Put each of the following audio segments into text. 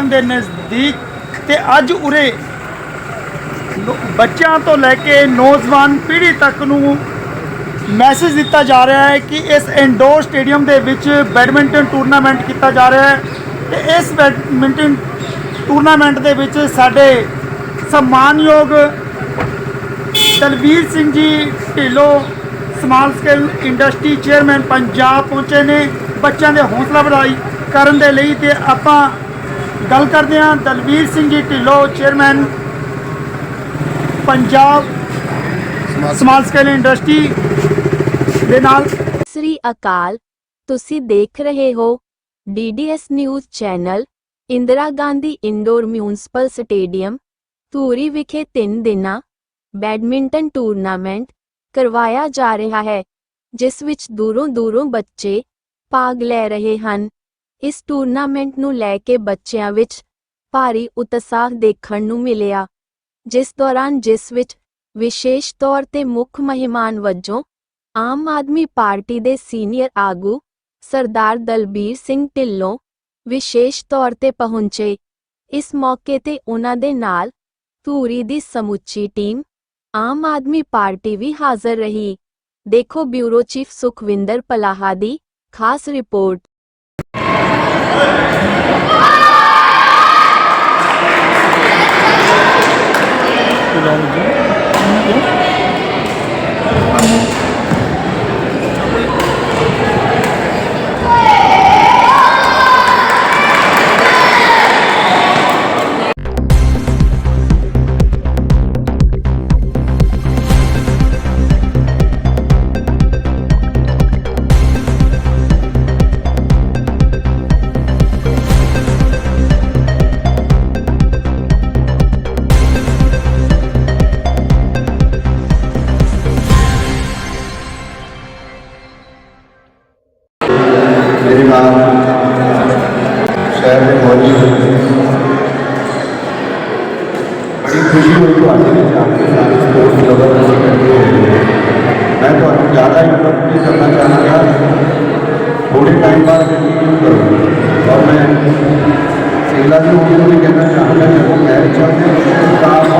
Stadium ਦੇ ਨਜ਼ਦੀਕ ਤੇ ਅੱਜ ਉਰੇ ਬੱਚਿਆਂ ਤੋਂ ਲੈ ਕੇ ਨੌਜਵਾਨ ਪੀੜ੍ਹੀ ਤੱਕ ਨੂੰ ਮੈਸੇਜ ਦਿੱਤਾ ਜਾ ਰਿਹਾ ਹੈ ਕਿ ਇਸ ਇੰਡੋਰ ਸਟੇਡੀਅਮ ਦੇ ਵਿੱਚ ਬੈਡਮਿੰਟਨ ਟੂਰਨਾਮੈਂਟ ਕੀਤਾ ਜਾ ਰਿਹਾ ਹੈ ਤੇ ਇਸ ਬੈਡਮਿੰਟਨ ਟੂਰਨਾਮੈਂਟ ਦੇ ਵਿੱਚ ਸਾਡੇ ਸਨਮਾਨਯੋਗ Dalveer Singh ji Dhillon small scale industry chairman Punjab ਪਹੁੰਚੇ ਨੇ। ਬੱਚਿਆਂ ਦੇ ਹੌਸਲਾ ਵਧਾਈ ਕਰਨ ਦੇ ਲਈ ਤੇ ਆਪਾਂ ਗੱਲ ਕਰਦੇ ਹਾਂ Dalveer Singh ji Dhillon chairman Punjab small scale industry ਦੇ ਨਾਲ। ਸ੍ਰੀ ਅਕਾਲ ਤੁਸੀਂ ਦੇਖ ਰਹੇ ਹੋ DDS news channel Indira Gandhi indoor municipal stadium Dhuri ਵਿਖੇ 3 ਦਿਨਾਂ ਬੈਡਮਿੰਟਨ ਟੂਰਨਾਮੈਂਟ ਕਰਵਾਇਆ ਜਾ ਰਿਹਾ ਹੈ ਜਿਸ ਵਿੱਚ ਦੂਰੋਂ ਦੂਰੋਂ ਬੱਚੇ ਭਾਗ ਲੈ ਰਹੇ ਹਨ। ਇਸ ਟੂਰਨਾਮੈਂਟ ਨੂੰ ਲੈ ਕੇ ਬੱਚਿਆਂ ਵਿੱਚ ਭਾਰੀ ਉਤਸ਼ਾਹ ਦੇਖਣ ਨੂੰ ਮਿਲਿਆ, ਜਿਸ ਦੌਰਾਨ ਜਿਸ ਵਿੱਚ ਵਿਸ਼ੇਸ਼ ਤੌਰ ਤੇ ਮੁੱਖ ਮਹਿਮਾਨ ਵਜੋਂ ਆਮ ਆਦਮੀ ਪਾਰਟੀ ਦੇ ਸੀਨੀਅਰ ਆਗੂ ਸਰਦਾਰ ਦਲਬੀਰ ਸਿੰਘ ਢਿੱਲੋਂ ਵਿਸ਼ੇਸ਼ ਤੌਰ ਤੇ ਪਹੁੰਚੇ। ਇਸ ਮੌਕੇ ਤੇ ਉਹਨਾਂ ਦੇ ਨਾਲ ਧੂਰੀ ਦੀ ਸਮੁੱਚੀ ਟੀਮ, ਆਮ ਆਦਮੀ ਪਾਰਟੀ ਵੀ ਹਾਜ਼ਰ ਰਹੀ। ਦੇਖੋ ਬਿਊਰੋ ਚੀਫ ਸੁਖਵਿੰਦਰ ਪਲਾਹਾ ਦੀ ਖਾਸ ਰਿਪੋਰਟ। 나오는데? किसी कोई तो आगे स्पोर्ट्स लवर मैं तो आपको ज़्यादा इंटरप्ट मतलब करना चाहता था थोड़े टाइम बाद और मैं शिमला से होकर कहना चाहूँगा जब वो मैच चलते हैं तो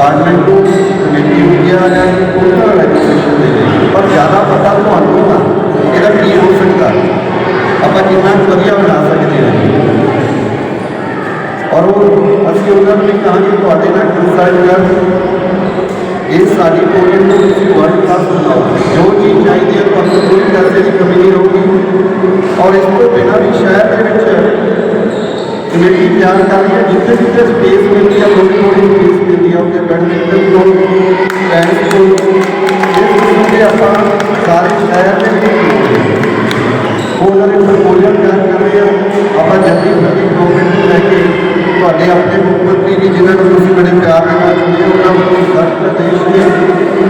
डिपार्टमेंट को कमेटी हो या कोई ना रिकमेंडेशन दे देगी पर ज़्यादा पता तो हमको था कि ये हो सकता है। अपन इतना वजिया बना सकते हैं। और वो असली उधर भी कहा कि थोड़े ना कंसल्टर ये सारी पोलियो तो को किसी वर्ल्ड क्लास बनाओ जो चीज़ चाहिए तो हमको पूरी तरह से कमी नहीं होगी। और इसको बिना भी शहर शायद ਸ਼ਹਿਰ ਦੇ ਵਿੱਚ ਕਮੇਟੀ ਤਿਆਰ ਕਰ ਰਹੀ ਹੈ ਜਿੱਥੇ ਜਿੱਥੇ ਸਪੇਸ ਮਿਲਦੀ ਹੈ ਥੋੜੀ ਥੋੜੀ ਸਪੇਸ ਮਿਲਦੀ ਹੈ ਉੱਥੇ ਬੈਡਮਿੰਟਨ ਕੋਲ ਟੈਨਿਸ ਕੋਲ ਇਹ ਕਿਸਮ ਦੇ ਆਪਾਂ ਸਾਰੇ ਸ਼ਹਿਰ ਦੇ ਵਿੱਚ ਉਹ ਉਹਨਾਂ ਨੇ ਪ੍ਰਪੋਜ਼ਲ ਤਿਆਰ ਕਰ ਰਹੇ ਆ ਆਪਾਂ ਜਲਦੀ ਜਲਦੀ ਗਵਰਨਮੈਂਟ ਨੂੰ ਲੈ ਕੇ ਤੁਹਾਡੇ ਆਪਣੇ ਮੁੱਖ ਮੰਤਰੀ ਜੀ ਜਿਨ੍ਹਾਂ ਨੂੰ ਤੁਸੀਂ ਬੜੇ ਪਿਆਰ ਨਾਲ ਚੁਣਦੇ ਹੋ ਉਹਨਾਂ ਨੂੰ ਉੱਤਰ ਪ੍ਰਦੇਸ਼ ਦੇ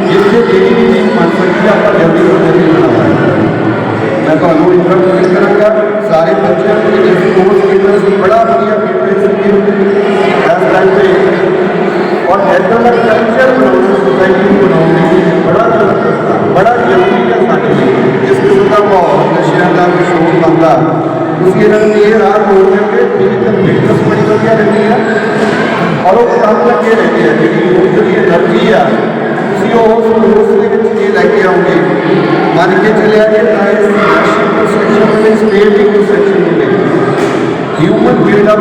ਜਿੱਥੇ ਜਿਹੜੀ ਵੀ ਚੀਜ਼ ਬਣ ਸਕਦੀ ਹੈ ਆਪਾਂ ਜਲਦੀ ਤੋਂ ਜਲਦੀ ਬਣਾਵਾਂਗੇ ਮੈਂ ਤੁਹਾਨੂੰ ਇੰਟਰਵਿਊ ਨਹੀਂ ਕਰਾਂਗਾ ਸਾਰੇ ਬੱਚਿਆਂ कल्चर बनाना सोसाइटी बनाने की बड़ा ज़रूरी का साथी माहौल नशे का शोर बनता उसकी रंग ये रात बोलने के बड़ी बढ़िया रहती है और वो शाम तक ये रहती है लेकिन ह्यूमन बिल्डअप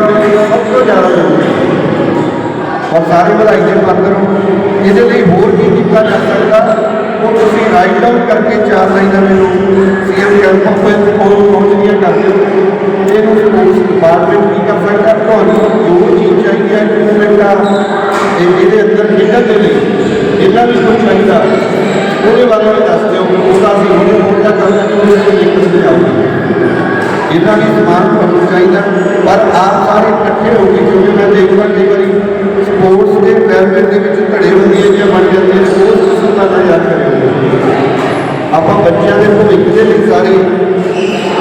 सबसे ज़्यादा ज़रूरी है। ਔਰ ਸਾਰੇ ਵਧਾਈ ਦੇ ਪਾਤਰ ਹੋ ਇਹਦੇ ਲਈ ਹੋਰ ਕੀ ਕੀਤਾ ਜਾ ਸਕਦਾ ਉਹ ਤੁਸੀਂ ਰਾਈਟ ਡਾਊਨ ਕਰਕੇ ਚਾਰ ਲਾਈਨਾਂ ਮੈਨੂੰ ਸੀਐਮ ਕੈਂਪ ਵਿੱਚ ਕੋਲ ਪਹੁੰਚਦੀਆਂ ਕਰ ਦਿਓ ਇਹਨੂੰ ਸਪੋਰਟਸ ਡਿਪਾਰਟਮੈਂਟ ਕੀ ਕਰ ਸਕਦਾ ਤੁਹਾਨੂੰ ਜੋ ਚੀਜ਼ ਚਾਹੀਦੀ ਹੈ ਇਕਵਿਪਮੈਂਟ ਆ ਇਹ ਇਹਦੇ ਅੰਦਰ ਖੇਡਣ ਦੇ ਲਈ ਜਿੰਨਾ ਵੀ ਕੁਝ ਚਾਹੀਦਾ ਉਹਦੇ ਬਾਰੇ ਵੀ ਦੱਸ ਦਿਓ ਉਹਦਾ ਅਸੀਂ ਹੁਣੇ ਹੋਰ ਦਾ ਕੰਮ ਨਹੀਂ ਉਹਦੇ ਤੇ ਲਿਖ ਕੇ ਆਉਂਗੇ ਜਿੰਨਾ ਵੀ ਸਮਾਨ ਤੁਹਾਨੂੰ ਚਾਹੀਦਾ ਪਰ ਆਪ ਸਾਰੇ ਇਕੱਠੇ ਹੋ ਕੇ ਕਿਉਂਕਿ ਮੈਂ ਦੇਖਦਾ ਕਈ ਵਾਰੀ ਸਪੋਰਟਸ ਦੇ ਪੈਰਮੈਂਟ ਦੇ ਵਿੱਚ ਘੜੇ ਹੁੰਦੀ ਹੈ ਜਾਂ ਬਣ ਜਾਂਦੇ ਨੇ ਉਹ ਸਿਸਟਮ ਦਾ ਨਾ ਯਾਦ ਕਰਿਓ ਆਪਾਂ ਬੱਚਿਆਂ ਦੇ ਭਵਿੱਖ ਦੇ ਲਈ ਸਾਰੇ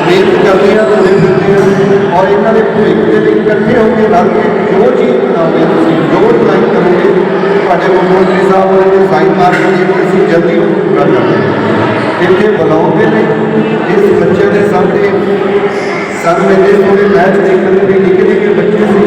ਮਿਹਨਤ ਕਰਦੇ ਹਾਂ ਤੁਰੇ ਫਿਰਦੇ ਹਾਂ ਔਰ ਇਹਨਾਂ ਦੇ ਭਵਿੱਖ ਦੇ ਲਈ ਇਕੱਠੇ ਹੋ ਕੇ ਰਲ ਕੇ ਜੋ ਚੀਜ਼ ਬਣਾਉਂਦੇ ਹਾਂ ਤੁਸੀਂ ਜੋ ਡਿਜ਼ਾਈਨ ਕਰੋਗੇ ਤੁਹਾਡੇ ਮੁੱਖ ਮੰਤਰੀ ਸਾਹਿਬ ਹੋਰਾਂ ਦੇ ਸਾਈਨ ਮਾਰਨਗੇ ਕਿ ਅਸੀਂ ਜਲਦੀ ਉਹਨੂੰ ਪੂਰਾ ਕਰ ਦਿਆਂਗੇ ਇੱਥੇ ਬੁਲਾਉਂਦੇ ਨੇ ਇਸ ਬੱਚੇ ਦੇ ਸਾਹਮਣੇ ਸਾਨੂੰ ਇਹਦੇ ਥੋੜੇ ਮੈਚ ਦੇਖਣ ਦੇ ਲਈ ਨਿੱਕੇ ਨਿੱਕੇ ਬੱਚੇ ਸੀਗੇ ਕਿੰਨੇ ਵਧੀਆ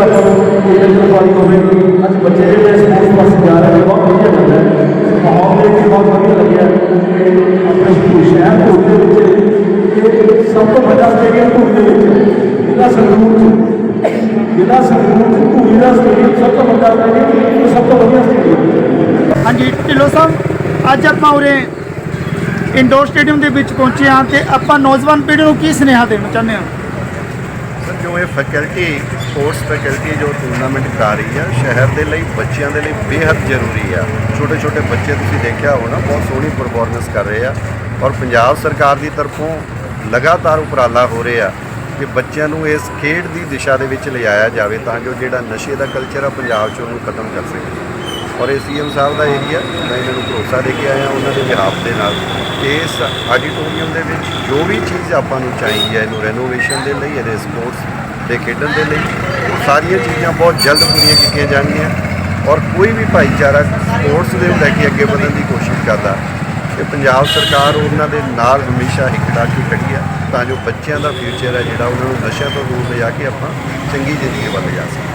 ਜਿੱਥੇ ਆਪਾਂ ਨੂੰ ਕੋਈ ਦਿੱਕਤ ਵਾਲੀ ਹੋਵੇ ਅੱਜ ਬੱਚੇ ਜਿਹੜੇ ਸਪੋਰਟਸ ਪਾਸੇ ਜਾ ਰਹੇ ਨੇ ਬਹੁਤ ਵਧੀਆ ਗੱਲ ਹੈ। ਮਾਹੌਲ ਦੇਖ ਕੇ ਬਹੁਤ ਵਧੀਆ ਲੱਗਿਆ ਕਿ ਆਪਣੇ ਸਕੂਲ ਸ਼ਹਿਰ ਦੇ ਉੱਤੇ ਵਿੱਚ ਇਹ ਸਭ ਤੋਂ ਵੱਡਾ ਸਟੇਡੀਅਮ ਧੂਰੀ ਦੇ ਵਿੱਚ ਹੈ। ਜ਼ਿਲ੍ਹਾ ਸੰਗਰੂਰ ਚ। ਜ਼ਿਲ੍ਹਾ ਸੰਗਰੂਰ ਚ ਧੂਰੀ ਦਾ ਸਟੇਡੀਅਮ ਸਭ ਤੋਂ ਵੱਡਾ ਸਟੇਡੀਅਮ ਇਹ ਸਭ ਤੋਂ ਵਧੀਆ ਸਟੇਡੀਅਮ ਹੈ। ਹਾਂਜੀ ਢਿੱਲੋਂ ਸਾਹਿਬ ਅੱਜ ਆਪਾਂ ਉਰੇ ਇੰਡੋਰ ਸਟੇਡੀਅਮ ਦੇ ਵਿੱਚ ਪਹੁੰਚੇ ਹਾਂ ਤੇ ਆਪਾਂ ਨੌਜਵਾਨ ਪੀੜ੍ਹੀ ਨੂੰ ਕੀ ਸੁਨੇਹਾ ਦੇਣਾ ਚਾਹੁੰਦੇ ਹਾਂ? ਸਰ ਜੋ ਇਹ ਫੈਕਲਟੀ ਸਪੋਰਟਸ ਫੈਕਲਟੀ ਜੋ ਟੂਰਨਾਮੈਂਟ ਕਰਾ ਰਹੀ ਆ, ਸ਼ਹਿਰ ਦੇ ਲਈ, ਬੱਚਿਆਂ ਦੇ ਲਈ ਬੇहद ਜ਼ਰੂਰੀ ਆ। ਛੋਟੇ ਛੋਟੇ ਬੱਚੇ ਤੁਸੀਂ ਦੇਖਿਆ ਹੋਣਾ, ਬਹੁਤ ਸੋਹਣੀ ਪਰਫਾਰਮੈਂਸ ਕਰ ਰਹੇ ਆ। ਔਰ ਪੰਜਾਬ ਸਰਕਾਰ ਦੀ ਤਰਫੋਂ ਲਗਾਤਾਰ ਉਪਰਾਲਾ ਹੋ ਰਿਹਾ ਕਿ ਬੱਚਿਆਂ ਨੂੰ ਇਸ ਖੇਡ ਦੀ ਦਿਸ਼ਾ ਦੇ ਵਿੱਚ ਲਿਆਇਆ ਜਾਵੇ ਤਾਂ ਕਿ ਉਹ ਜਿਹੜਾ ਨਸ਼ੇ ਦਾ ਕਲਚਰ ਆ, ਪੰਜਾਬ 'ਚ ਉਹਨੂੰ ਖਤਮ ਕਰ ਸਕੇ। ਔਰ ਇਹ ਸੀਐਮ ਸਾਹਿਬ ਦਾ ਏਰੀਆ, ਮੈਂ ਇਹਨਾਂ ਨੂੰ ਭਰੋਸਾ ਦੇ ਕੇ ਆਇਆ ਉਹਨਾਂ ਦੇ ਬਿਹਾਫ ਦੇ ਨਾਲ ਇਸ ਆਡੀਟੋਰੀਅਮ ਦੇ ਵਿੱਚ ਜੋ ਵੀ ਚੀਜ਼ ਆਪਾਂ ਨੂੰ ਚਾਹੀਦੀ ਹੈ ਇਹਨੂੰ ਰੈਨੋਵੇਸ਼ਨ ਦੇ ਲਈ, ਇਹਦੇ ਸਪੋਰਟਸ ਦੇ ਖੇਡਣ ਦੇ ਲਈ। ਉਹ ਸਾਰੀਆਂ ਚੀਜ਼ਾਂ ਬਹੁਤ ਜਲਦ ਪੂਰੀਆਂ ਕੀਤੀਆਂ ਜਾਣਗੀਆਂ ਔਰ ਕੋਈ ਵੀ ਭਾਈਚਾਰਾ ਸਪੋਰਟਸ ਦੇ ਲੈ ਕੇ ਅੱਗੇ ਵਧਣ ਦੀ ਕੋਸ਼ਿਸ਼ ਕਰਦਾ। ਤੇ ਪੰਜਾਬ ਸਰਕਾਰ ਉਹਨਾਂ ਦੇ ਨਾਲ ਹਮੇਸ਼ਾ ਹਿੱਕੜਾ ਕੇ ਖੜੀ ਆ ਤਾਂ ਜੋ ਬੱਚਿਆਂ ਦਾ ਫਿਊਚਰ ਹੈ ਜਿਹੜਾ ਉਹਨਾਂ ਨੂੰ ਨਸ਼ਿਆਂ ਤੋਂ ਦੂਰ ਲਿਜਾ ਕੇ ਆਪਾਂ ਚੰਗੀ ਜ਼ਿੰਦਗੀ ਵੱਲ ਜਾ ਸਕੀਏ।